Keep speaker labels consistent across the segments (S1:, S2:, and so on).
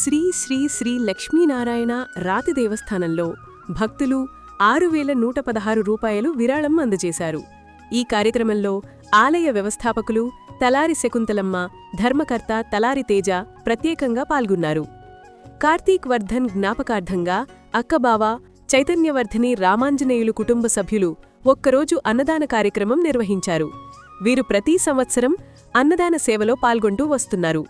S1: శ్రీ శ్రీ శ్రీ లక్ష్మీనారాయణ రాతి దేవస్థానంలో భక్తులు ఆరు వేల నూట పదహారు రూపాయలు విరాళం అందజేశారు. ఈ కార్యక్రమంలో ఆలయ వ్యవస్థాపకులు తలారి శకుంతలమ్మ ధర్మకర్త తలారి తేజ ప్రత్యేకంగా పాల్గొన్నారు. కార్తీక్ వర్ధన్ జ్ఞాపకార్థంగా అక్కబావ చైతన్యవర్ధిని రామాంజనేయులు కుటుంబ సభ్యులు ఒక్కరోజు అన్నదాన కార్యక్రమం నిర్వహించారు. వీరు ప్రతి సంవత్సరం అన్నదాన సేవలో పాల్గొంటూ వస్తున్నారు.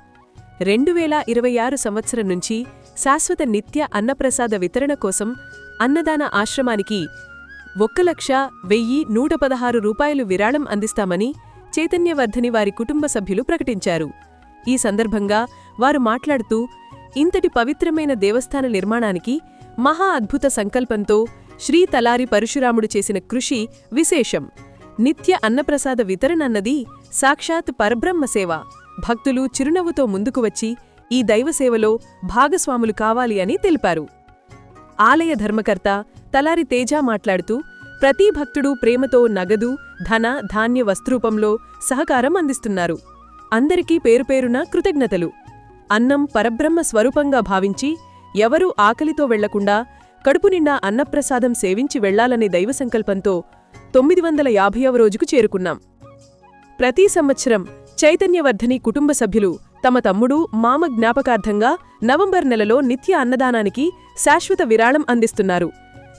S1: రెండు వేల ఇరవై ఆరు సంవత్సరం నుంచి శాశ్వత నిత్య అన్నప్రసాద వితరణ కోసం అన్నదాన ఆశ్రమానికి ఒక్క లక్ష వెయ్యి నూట పదహారు రూపాయలు విరాళం అందిస్తామని చైతన్యవర్ధని వారి కుటుంబ సభ్యులు ప్రకటించారు. ఈ సందర్భంగా వారు మాట్లాడుతూ ఇంతటి పవిత్రమైన దేవస్థాన నిర్మాణానికి మహా అద్భుత సంకల్పంతో శ్రీ తలారి పరశురాముడు చేసిన కృషి విశేషం. నిత్య అన్నప్రసాద వితరణన్నది సాక్షాత్ పరబ్రహ్మ సేవ. భక్తులు చిరునవ్వుతో ముందుకు వచ్చి ఈ దైవసేవలో భాగస్వాములు కావాలి అని తెలిపారు. ఆలయ ధర్మకర్త తలారి తేజ మాట్లాడుతూ ప్రతి భక్తుడు ప్రేమతో నగదు ధన ధాన్య వస్త్రూపంలో సహకారం అందిస్తున్నారు. అందరికీ పేరుపేరున కృతజ్ఞతలు. అన్నం పరబ్రహ్మ స్వరూపంగా భావించి ఎవరూ ఆకలితో వెళ్ళకుండా కడుపు నిండా అన్నప్రసాదం సేవించి వెళ్ళాలనే దైవ సంకల్పంతో తొమ్మిది వందల యాభైవ రోజుకు చేరుకున్నాం. ప్రతి సంవత్సరం చైతన్యవర్ధని కుటుంబ సభ్యులు తమ తమ్ముడు మామ జ్ఞాపకార్థంగా నవంబర్ నెలలో నిత్య అన్నదానానికి శాశ్వత విరాళం అందిస్తున్నారు.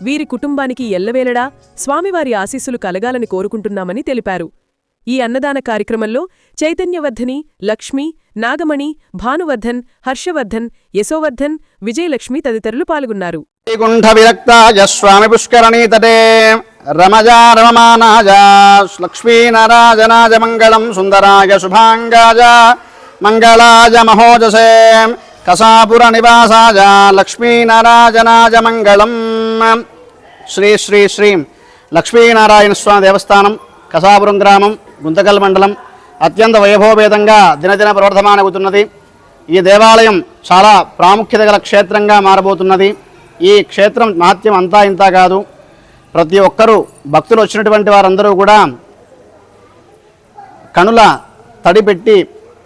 S1: వీరి కుటుంబానికి ఎల్లవేళడా స్వామివారి ఆశీస్సులు కలగాలని కోరుకుంటున్నామని తెలిపారు. ఈ అన్నదాన కార్యక్రమంలో చైతన్యవర్ధని లక్ష్మి నాగమణి భానువర్ధన్ హర్షవర్ధన్ యశోవర్ధన్ విజయలక్ష్మి తదితరులు పాల్గొన్నారు.
S2: రమజా రమమానాజ లక్ష్మీనరాజనాజ మంగళం సుందరాయ శుభాంగాజ మంగళాయ మహోజసే కసాపుర నివాసాయ లక్ష్మీనరాజనాజ మంగళం. శ్రీ శ్రీ శ్రీ లక్ష్మీనారాయణ స్వామి దేవస్థానం కసాపురం గ్రామం గుంతకల్ మండలం అత్యంత వైభవభేదంగా దినదిన ప్రవర్ధమానవుతున్నది. ఈ దేవాలయం చాలా ప్రాముఖ్యత గల క్షేత్రంగా మారబోతున్నది. ఈ క్షేత్రం మహత్యం అంతా ఇంతా కాదు. ప్రతి ఒక్కరూ భక్తులు వచ్చినటువంటి వారందరూ కూడా కనుల తడిపెట్టి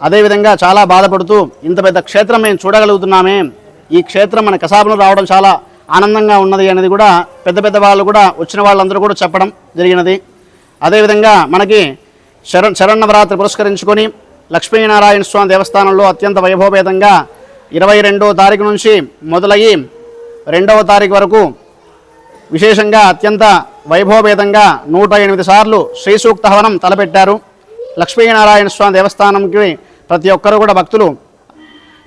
S2: అదేవిధంగా చాలా బాధపడుతూ ఇంత పెద్ద క్షేత్రం మేము చూడగలుగుతున్నామే. ఈ క్షేత్రం మన కసాపురం రావడం చాలా ఆనందంగా ఉన్నది అనేది కూడా పెద్ద పెద్ద వాళ్ళు కూడా వచ్చిన వాళ్ళందరూ కూడా చెప్పడం జరిగినది. అదేవిధంగా మనకి శర శరణవరాత్రి పురస్కరించుకొని లక్ష్మీనారాయణ స్వామి దేవస్థానంలో అత్యంత వైభవభేదంగా ఇరవై రెండవ తారీఖు నుంచి మొదలయ్యి రెండవ తారీఖు వరకు విశేషంగా అత్యంత వైభవభేదంగా నూట ఎనిమిది సార్లు శ్రీసూక్త హవనం తలపెట్టారు. లక్ష్మీనారాయణ స్వామి దేవస్థానంకి ప్రతి ఒక్కరూ కూడా భక్తులు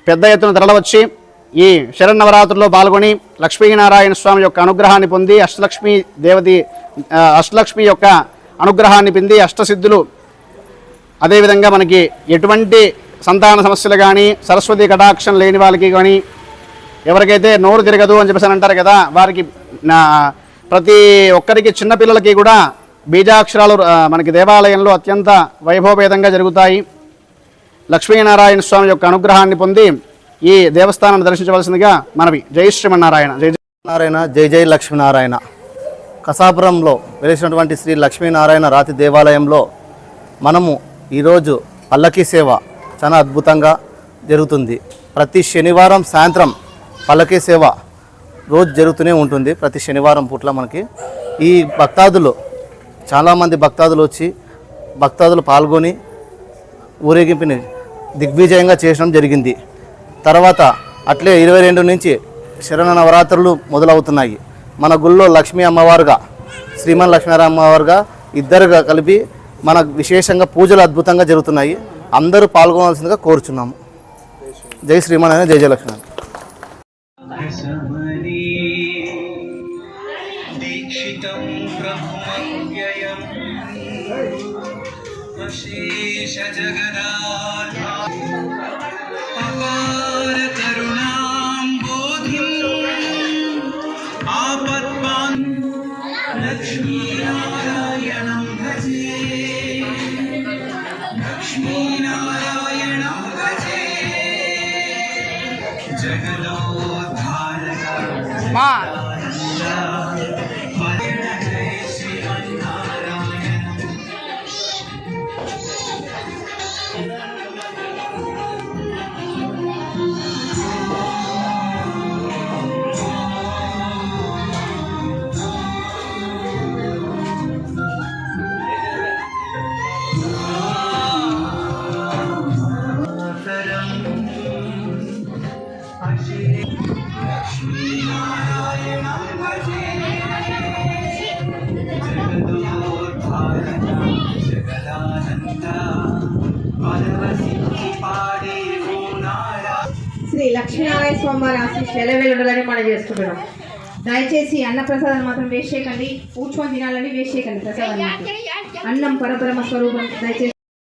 S2: పెద్ద ఎత్తున తరలవచ్చి ఈ శరన్నవరాత్రుల్లో పాల్గొని లక్ష్మీనారాయణ స్వామి యొక్క అనుగ్రహాన్ని పొంది అష్టలక్ష్మి దేవతి అష్టలక్ష్మి యొక్క అనుగ్రహాన్ని పొంది అష్టసిద్ధులు. అదేవిధంగా మనకి ఎటువంటి సంతాన సమస్యలు కానీ సరస్వతి కటాక్షం లేని వాళ్ళకి కానీ ఎవరికైతే నోరు తిరగదు అని చెప్పేసి అని అంటారు కదా వారికి నా ప్రతి ఒక్కరికి చిన్నపిల్లలకి కూడా బీజాక్షరాలు మనకి దేవాలయంలో అత్యంత వైభవభేదంగా జరుగుతాయి. లక్ష్మీనారాయణ స్వామి యొక్క అనుగ్రహాన్ని పొంది ఈ దేవస్థానాన్ని దర్శించవలసిందిగా మనవి. జై శ్రీమన్నారాయణ. జై జై.
S3: నారాయణ జై జై లక్ష్మీనారాయణ. కసాపురంలో వెలిసినటువంటి శ్రీ లక్ష్మీనారాయణ రాతి దేవాలయంలో మనము ఈరోజు పల్లకీ సేవ చాలా అద్భుతంగా జరుగుతుంది. ప్రతి శనివారం సాయంత్రం పల్లకీ సేవ రోజు జరుగుతూనే ఉంటుంది. ప్రతి శనివారం పూట్ల మనకి. ఈ భక్తాదులు చాలామంది భక్తాదులు వచ్చి భక్తాదులు పాల్గొని ఊరేగింపుని దిగ్విజయంగా చేయడం జరిగింది. తర్వాత అట్లే ఇరవై రెండు నుంచి శరణ నవరాత్రులు మొదలవుతున్నాయి. మన గుళ్ళో లక్ష్మీ అమ్మవారుగా శ్రీమన్ లక్ష్మీనారాయణ అమ్మవారుగా ఇద్దరుగా కలిపి మన విశేషంగా పూజలు అద్భుతంగా జరుగుతున్నాయి. అందరూ పాల్గొనాల్సిందిగా కోరుచున్నాము. జై శ్రీమన్ జై జయ
S4: दीक्षितं ब्रह्मव्ययम्। अशेषजगदाधा अपारकरुणां बोधिम् आपद्बान् लक्ष्मीनारायणं भजे। लक्ष्मीनारायणं भजे। जगदोद्धारक
S5: లక్ష్మీనారాయణ స్వామి వారి ఆశీస్సులు ఎలవేలు మనం చేసుకుంటున్నాం. దయచేసి అన్న ప్రసాదం మాత్రం వేస్ట్ చేయకండి. కూర్చొని తినాలని వేస్ట్ చేయకండి అన్నం పరబ్రహ్మ స్వరూపం. దయచేసి